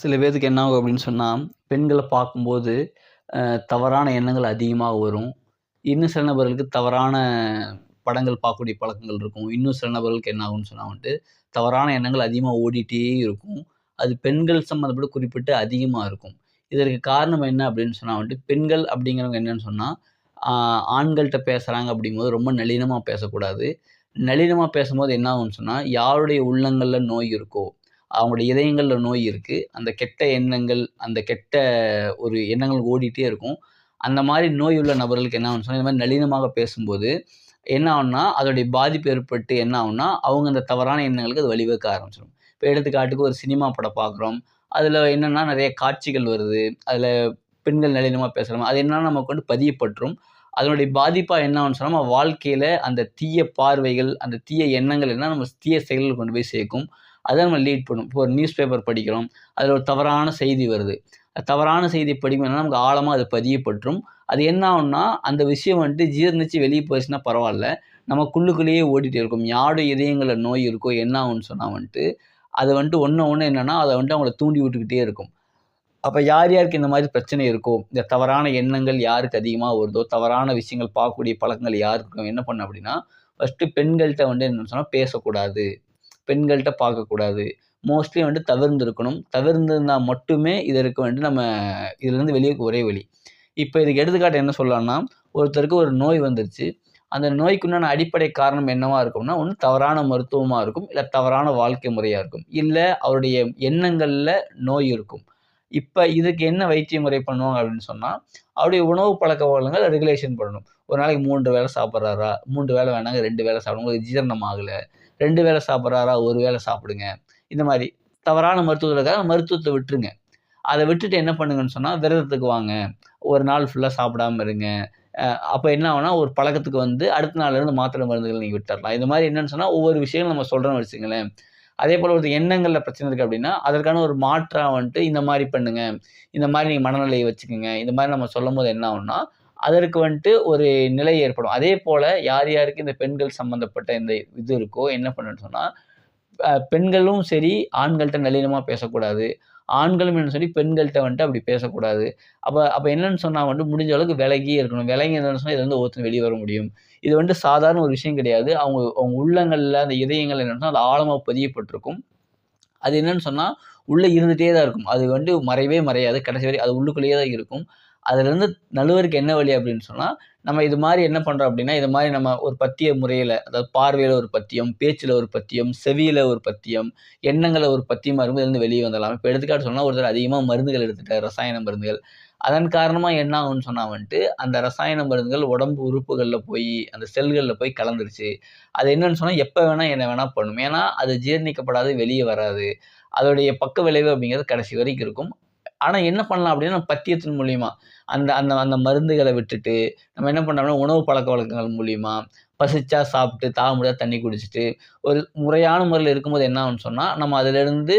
சில பேத்துக்கு என்ன ஆகும் அப்படின்னு சொன்னால் பெண்களை பார்க்கும்போது தவறான எண்ணங்கள் அதிகமாக வரும். இன்னும் சில நபர்களுக்கு தவறான படங்கள் பார்க்கக்கூடிய பழக்கங்கள் இருக்கும். இன்னும் சில நபர்களுக்கு என்ன ஆகும்னு சொன்னால் வந்துட்டு தவறான எண்ணங்கள் அதிகமாக ஓடிட்டே இருக்கும். அது பெண்கள் சம்மந்தப்பட்டு குறிப்பிட்டு அதிகமாக இருக்கும். இதற்கு காரணம் என்ன அப்படின்னு சொன்னால் வந்துட்டு பெண்கள் அப்படிங்கிறவங்க என்னன்னு சொன்னால் ஆண்கள்கிட்ட பேசுகிறாங்க அப்படிங்கும்போது ரொம்ப நளினமாக பேசக்கூடாது. நளினமாக பேசும்போது என்ன ஆகும்னு சொன்னால் யாருடைய உள்ளங்களில் நோய் இருக்கோ அவங்களுடைய இதயங்களில் நோய் இருக்குது அந்த கெட்ட எண்ணங்கள் அந்த கெட்ட ஒரு எண்ணங்கள் ஓடிட்டே இருக்கும். அந்த மாதிரி நோய் உள்ள நபர்களுக்கு என்ன ஆகும்னு சொன்னால் இந்த மாதிரி நளினமாக பேசும்போது என்ன ஆகும்னா அதோடைய பாதிப்பு ஏற்பட்டு என்ன ஆகும்னா அவங்க அந்த தவறான எண்ணங்களுக்கு அது வழிவகுக்க ஆரம்பிச்சிடும். இப்போ எடுத்துக்காட்டுக்கு ஒரு சினிமா படம் பார்க்குறோம் அதில் என்னென்னா நிறைய காட்சிகள் வருது. அதில் பெண்கள் நளினமாக பேசுகிறோம் அது என்னன்னா நமக்கு வந்து பதியப்பட்டுரும். அதனுடைய பாதிப்பாக என்ன ஆகும்னு சொன்னால் நம்ம வாழ்க்கையில் அந்த தீய பார்வைகள் அந்த தீய எண்ணங்கள் என்ன நம்ம தீய செயல்கள் கொண்டு போய் சேர்க்கும். அதை நம்ம லீட் பண்ணும். இப்போ ஒரு நியூஸ் பேப்பர் படிக்கிறோம். அதில் ஒரு தவறான செய்தி வருது. தவறான செய்தி படிக்கணும்னா நமக்கு ஆழமாக அது பதியப்பட்டுரும். அது என்ன ஆகும்னா அந்த விஷயம் வந்துட்டு ஜீர்ணிச்சு வெளியே போயிடுச்சுன்னா பரவாயில்ல. நமக்குள்ளுக்குள்ளேயே ஓடிட்டே இருக்கும். யாரோட இதயங்களில் நோய் இருக்கோ என்ன ஆகும்னு சொன்னால் வந்துட்டு அது வந்துட்டு ஒன்று ஒன்று என்னென்னா அதை வந்துட்டு அவங்கள தூண்டி விட்டுக்கிட்டே இருக்கும். அப்போ யார் யாருக்கு இந்த மாதிரி பிரச்சனை இருக்கோ இந்த தவறான எண்ணங்கள் யாருக்கு அதிகமாக வருதோ தவறான விஷயங்கள் பார்க்கக்கூடிய பழக்கங்கள் யாருக்கு என்ன பண்ண அப்படின்னா ஃபஸ்ட்டு பெண்கள்கிட்ட வந்து என்னன்னு சொன்னால் பேசக்கூடாது. பெண்கள்கிட்ட பார்க்கக்கூடாது. மோஸ்ட்லி வந்துட்டு தவிர்ந்துருக்கணும். தவிர்ந்துருந்தால் தவிர்ந்திருந்தால் மட்டுமே இதற்கு வந்துட்டு நம்ம இதுலேருந்து வெளியே ஒரே வழி. இப்போ இதுக்கு எடுத்துக்காட்டு என்ன சொல்லலாம்னா ஒருத்தருக்கு ஒரு நோய் வந்துருச்சு. அந்த நோய்க்குண்டான அடிப்படை காரணம் என்னவாக இருக்கும்னா ஒன்று தவறான மருத்துவமாக இருக்கும் இல்லை தவறான வாழ்க்கை முறையாக இருக்கும். இல்லை அவருடைய எண்ணங்களில் நோய் இருக்கும். இப்போ இதுக்கு என்ன வைத்திய முறை பண்ணுவாங்க அப்படின்னு சொன்னால் அவருடைய உணவு பழக்க வழக்கங்கள் ரெகுலேஷன் பண்ணணும். ஒரு நாளைக்கு மூன்று வேளை சாப்பிட்றாரா? மூன்று வேளை வேணாங்க ரெண்டு வேளை சாப்பிடுங்க. உங்களுக்கு ஜீரணம் ஆகலை. ரெண்டு வேளை சாப்பிட்றாரா? ஒரு வேளை சாப்பிடுங்க. இந்த மாதிரி தவறான மருத்துவத்துக்காக மருத்துவத்தை விட்டுருங்க. அதை விட்டுட்டு என்ன பண்ணுங்கன்னு சொன்னால் விரதத்துக்கு வாங்க. ஒரு நாள் ஃபுல்லாக சாப்பிடாம இருங்க. அப்போ என்ன ஆகுனா ஒரு பழக்கத்துக்கு வந்து அடுத்த நாள்லேருந்து மாத்திரை மருந்துகள் நீங்கள் விட்டுறலாம். இந்த மாதிரி என்னென்னு சொன்னால் ஒவ்வொரு விஷயங்களும் நம்ம சொல்கிறோம்னு வச்சுங்களேன் அதே போல் ஒரு எண்ணங்களில் பிரச்சனை இருக்குது அப்படின்னா அதற்கான ஒரு மாற்றாக வந்துட்டு இந்த மாதிரி பண்ணுங்க. இந்த மாதிரி நீங்கள் மனநிலையை வச்சுக்கோங்க. இந்த மாதிரி நம்ம சொல்லும் போது என்ன ஆகும்னா அதற்கு வந்துட்டு ஒரு நிலை ஏற்படும். அதே போல் யார் யாருக்கு இந்த பெண்கள் சம்மந்தப்பட்ட இந்த இது இருக்கோ என்ன பண்ணுன்னு சொன்னால் பெண்களும் சரி ஆண்கள்கிட்ட நளினமாக பேசக்கூடாது. ஆண்களும் என்ன சொல்லி பெண்கள்கிட்ட வந்துட்டு அப்படி பேசக்கூடாது. அப்போ அப்போ என்னன்னு சொன்னால் வந்துட்டு முடிஞ்ச அளவுக்கு விலகியே இருக்கணும். விலகி என்னன்னு சொன்னால் இது வந்து ஒருத்தர் வெளியே வர முடியும். இது வந்துட்டு சாதாரண ஒரு விஷயம் கிடையாது. அவங்க அவங்க உள்ளங்களில் அந்த இதயங்கள் என்னென்னா சொன்னால் அது ஆழமாக பதியப்பட்டிருக்கும். அது என்னன்னு சொன்னால் உள்ளே இருந்துகிட்டே தான் இருக்கும். அது வந்து மறையவே மறையாது. கடைசி வரை அது உள்ளுக்குள்ளேயே தான் இருக்கும். அதுலேருந்து நழுவருக்கு என்ன வழி அப்படின்னு சொன்னால் நம்ம இது மாதிரி என்ன பண்ணுறோம் அப்படின்னா இது மாதிரி நம்ம ஒரு பத்திய முறையில் அதாவது பார்வையில் ஒரு பத்தியம் பேச்சில் ஒரு பத்தியம் செவியில் ஒரு பத்தியம் எண்ணங்களை ஒரு பத்தியமாக இருக்கும் இதுலேருந்து வெளியே வந்துடலாம். இப்போ எடுத்துக்காட்டு சொன்னால் ஒருத்தர் அதிகமாக மருந்துகள் எடுத்துட்டார் ரசாயன மருந்துகள். அதன் காரணமாக என்ன ஆகும்னு சொன்னால் வந்துட்டு அந்த ரசாயன மருந்துகள் உடம்பு உறுப்புகளில் போய் அந்த செல்களில் போய் கலந்துருச்சு. அது என்னன்னு சொன்னால் எப்போ வேணால் என்ன வேணால் பண்ணும். ஏன்னா அது ஜீரணிக்கப்படாது வெளியே வராது. அதோடைய பக்க விளைவு அப்படிங்கிறது கடைசி வரைக்கும் இருக்கும். ஆனால் என்ன பண்ணலாம் அப்படின்னா நம்ம பத்தியத்தின் மூலிமா அந்த அந்த அந்த மருந்துகளை விட்டுட்டு நம்ம என்ன பண்ணோம்னா உணவு பழக்க வழக்கங்கள் மூலிமா பசிச்சா சாப்பிட்டு தாக முடியாத தண்ணி குடிச்சிட்டு ஒரு முறையான முறையில் இருக்கும்போது என்ன ஆகும்னு சொன்னால் நம்ம அதிலிருந்து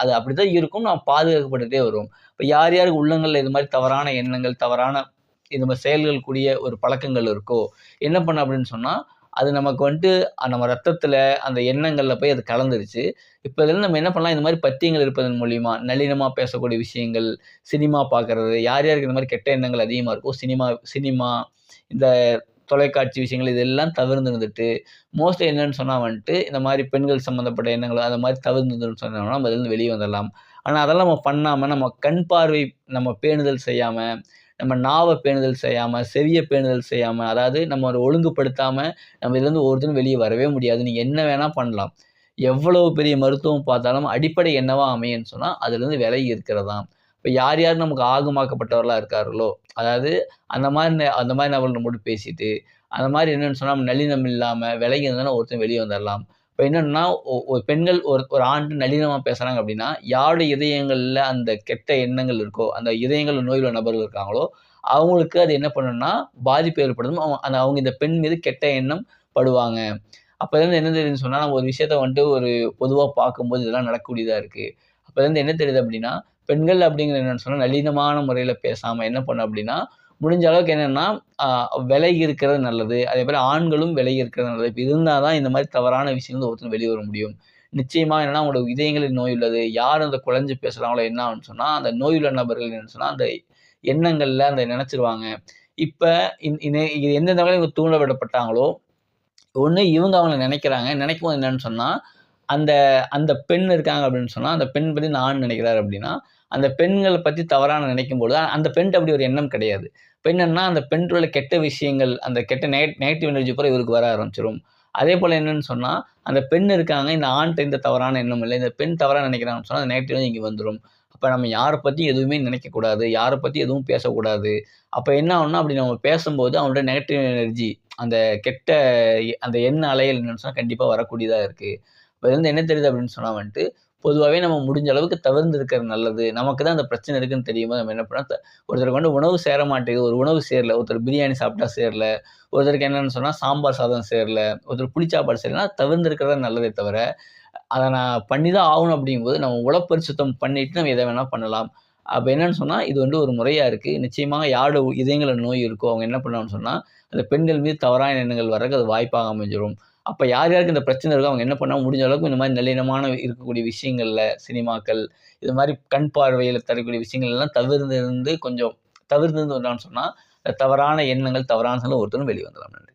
அது அப்படி தான் இருக்கும் நம்ம பாதுகாக்கப்பட்டுகிட்டே வருவோம். இப்போ யார் யாருக்கு உள்ளங்களில் இது மாதிரி தவறான எண்ணங்கள் தவறான இந்த மாதிரி செயல்கள் கூடிய ஒரு பழக்கங்கள் இருக்கோ என்ன பண்ண அப்படின்னு சொன்னால் அது நமக்கு வந்துட்டு நம்ம ரத்தத்தில் அந்த எண்ணங்களில் போய் அது கலந்துருச்சு. இப்போ இதில் நம்ம என்ன பண்ணலாம்? இந்த மாதிரி பத்தியங்கள் இருப்பதன் மூலிமா நளினமாக பேசக்கூடிய விஷயங்கள் சினிமா பார்க்கறது யார் யாருக்கு இந்த மாதிரி கெட்ட எண்ணங்கள் அதிகமாக இருக்கோ சினிமா சினிமா இந்த தொலைக்காட்சி விஷயங்கள் இதெல்லாம் தவிர்ந்து இருந்துட்டு மோஸ்ட்லி என்னன்னு சொன்னால் வந்துட்டு இந்த மாதிரி பெண்கள் சம்மந்தப்பட்ட எண்ணங்கள் அந்த மாதிரி தவிர்ந்து சொன்னோம்னா நம்ம அதுலேருந்து வெளியே வந்துடலாம் ஆனால் அதெல்லாம் நம்ம பண்ணாமல் நம்ம கண் பார்வை நம்ம பேணுதல் செய்யாமல் நம்ம நாவை பேணுதல் செய்யாமல் செவியை பேணுதல் செய்யாமல் அதாவது நம்ம ஒரு ஒழுங்குபடுத்தாமல் நம்ம இதுலேருந்து ஒருத்தரும் வெளியே வரவே முடியாது. நீங்கள் என்ன வேணால் பண்ணலாம். எவ்வளவு பெரிய மருத்துவம் பார்த்தாலும் அடிப்படை என்னவா அமையன்னு சொன்னால் அதுலேருந்து விலகி இருக்கிறதாம் இப்போ யார் யார் நமக்கு ஆகமாக்கப்பட்டவர்களாக இருக்கார்களோ அதாவது அந்த மாதிரி ந- அந்த மாதிரி நபர்கள் மட்டும் பேசிட்டு அந்த மாதிரி என்னென்னு சொன்னால் நளினம் இல்லாமல் விலகி இருந்தாலும் ஒருத்தன் வெளியே வந்துடலாம் இப்போ என்னென்னா ஒ- ஒரு பெண்கள் ஒரு ஒரு ஆண் நளினமாக பேசுகிறாங்க அப்படின்னா யாருடைய இதயங்களில் அந்த கெட்ட எண்ணங்கள் இருக்கோ அந்த இதயங்கள் நோயுள்ள நபர்கள் இருக்காங்களோ அவங்களுக்கு அது என்ன பண்ணணும்னா பாதிப்பு ஏற்படுத்தும் அவங்க அந்த அவங்க இந்த பெண் மீது கெட்ட எண்ணம் படுவாங்க. அப்போ இருந்து என்ன தெரியுதுன்னு சொன்னால் நம்ம ஒரு விஷயத்த வந்துட்டு ஒரு பொதுவாக பார்க்கும்போது இதெல்லாம் நடக்கக்கூடியதாக இருக்குது அப்போ இருந்து என்ன தெரியுது அப்படின்னா பெண்கள் அப்படிங்கிற என்னென்னு சொன்னால் நளினமான முறையில் பேசாமல் என்ன பண்ண அப்படின்னா முடிஞ்ச அளவுக்கு என்னென்னா விலகி இருக்கிறது நல்லது. அதே மாதிரி ஆண்களும் விலகி இருக்கிறது நல்லது. இப்போ இருந்தால் தான் இந்த மாதிரி தவறான விஷயங்கள் ஒருத்தர் வெளியே வர முடியும். நிச்சயமாக என்னென்னா அவங்களோட இதயங்களில் நோய் உள்ளது. யார் அந்த குழஞ்சு பேசுகிறாங்களோ என்ன சொன்னால் அந்த நோய் உள்ள நபர்கள் என்ன சொன்னால் அந்த எண்ணங்களில் அந்த நினச்சிருவாங்க. இப்போ இது எந்தெந்த வகையில் இவங்க தூண்ட விடப்பட்டாங்களோ, இவங்க அவங்கள நினைக்கிறாங்க. நினைக்கும் என்னன்னு சொன்னால் அந்த அந்த பெண் இருக்காங்க அப்படின்னு சொன்னால் அந்த பெண் பற்றி நான் ஆண் அப்படின்னா, அந்த பெண்களை பற்றி தவறான நினைக்கும் பொழுது அந்த பெண்ட்ட அப்படி ஒரு எண்ணம் கிடையாது. இப்ப என்னன்னா, அந்த பெண்ட்ட உள்ள கெட்ட விஷயங்கள், அந்த கெட்ட நெகட் நெகட்டிவ் எனர்ஜி பூரா இவருக்கு வர ஆரம்பிச்சிடும் அதே போல் என்னன்னு சொன்னால் அந்த பெண் இருக்காங்க. இந்த ஆண்ட்ட இந்த தவறான எண்ணம் இல்லை இந்த பெண் தவறாக நினைக்கிறாங்கன்னு சொன்னால் அந்த நெகட்டிவ் இங்கே வந்துடும் அப்போ நம்ம யாரை பற்றி எதுவுமே நினைக்கக்கூடாது. யாரை பற்றி எதுவும் பேசக்கூடாது. அப்போ என்ன ஆகும்னா, அப்படி நம்ம பேசும்போது அவங்களோட நெகட்டிவ் எனர்ஜி அந்த கெட்ட அந்த எண்ண அலையல் என்னன்னு சொன்னால் கண்டிப்பாக வரக்கூடியதாக இருக்குது இப்ப இதுலருந்து என்ன தெரியுது அப்படின்னு சொன்னால் வந்துட்டு, பொதுவாகவே நம்ம முடிஞ்ச அளவுக்கு தவிர்ந்து இருக்கிறது நல்லது. நமக்கு தான் அந்த பிரச்சனை இருக்குன்னு தெரியும்போது நம்ம என்ன பண்ணால் ஒருத்தருக்கு வந்து உணவு சேர மாட்டேங்குது. ஒரு உணவு சேரல. ஒருத்தர் பிரியாணி சாப்பிட்டா சேரல. ஒருத்தருக்கு என்னென்னு சொன்னால் சாம்பார் சாதம் சேரல. ஒருத்தர் புளி சாப்பாடு சேரலன்னா, தவிர்ந்து இருக்கிறதா நல்லதே தவிர, அதை நான் பண்ணி தான் ஆகணும் அப்படிங்கும்போது, நம்ம உளப்பரிசுத்தம் பண்ணிட்டு நம்ம எதை வேணால் பண்ணலாம். அப்போ என்னன்னு சொன்னால் இது வந்து ஒரு முறையாக இருக்குது நிச்சயமாக யாரோட இதயங்களில் நோய் இருக்கோ, அவங்க என்ன பண்ணுவாங்கன்னு சொன்னால் அந்த பெண்கள் மீது தவறான எண்ணங்கள் வர்றதுக்கு அது வாய்ப்பாக அமைஞ்சிரும். அப்போ யார் யாருக்கு இந்த பிரச்சனை இருக்கோ, அவங்க என்ன பண்ணால் முடிஞ்ச அளவுக்கு இந்த மாதிரி நல்லினமான இருக்கக்கூடிய விஷயங்களில் சினிமாக்கள், இது மாதிரி கண் பார்வையில் தரக்கூடிய விஷயங்கள் எல்லாம் தவிர்ந்து இருந்து கொஞ்சம் தவிர்ந்து இருந்தோம்னு சொன்னால் தவறான எண்ணங்கள், தவறான ஒருத்தரும் வெளிய நன்றி.